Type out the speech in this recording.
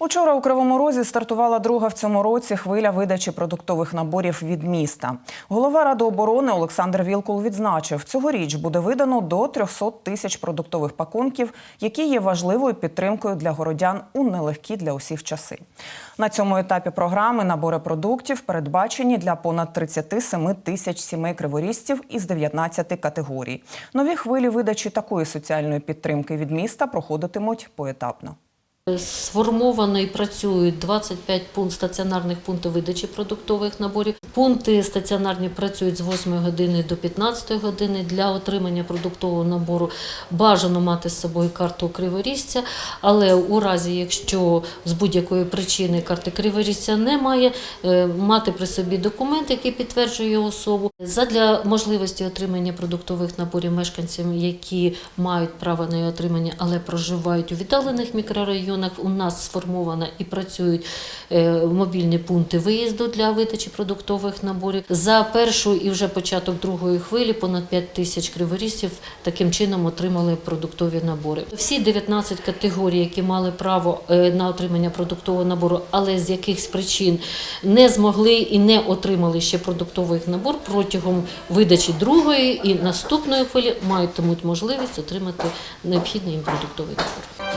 Учора у Кривому Розі стартувала друга в цьому році хвиля видачі продуктових наборів від міста. Голова Ради оборони Олександр Вілкул відзначив, цьогоріч буде видано до 300 тисяч продуктових пакунків, які є важливою підтримкою для городян у нелегкі для усіх часи. На цьому етапі програми набори продуктів передбачені для понад 37 тисяч сімей криворізців із 19 категорій. Нові хвилі видачі такої соціальної підтримки від міста проходитимуть поетапно. Сформовано і працюють 25 пункт стаціонарних пунктів видачі продуктових наборів. Пункти стаціонарні працюють з 8 години до 15 години. Для отримання продуктового набору бажано мати з собою карту криворізця, але у разі, якщо з будь-якої причини карти криворізця немає, е, мати при собі документ, який підтверджує особу. Задля можливості отримання продуктових наборів мешканцям, які мають право на її отримання, але проживають у віддалених мікрорайонах, у нас сформовано і працюють е, мобільні пункти виїзду для видачі продуктових наборів. За першу і вже початок другої хвилі понад 5 тисяч криворізців таким чином отримали продуктові набори. Всі 19 категорій, які мали право е, на отримання продуктового набору, але з якихось причин не змогли і не отримали ще продуктовий набор протягом видачі другої і наступної хвилі матимуть можливість отримати необхідний їм продуктовий набор.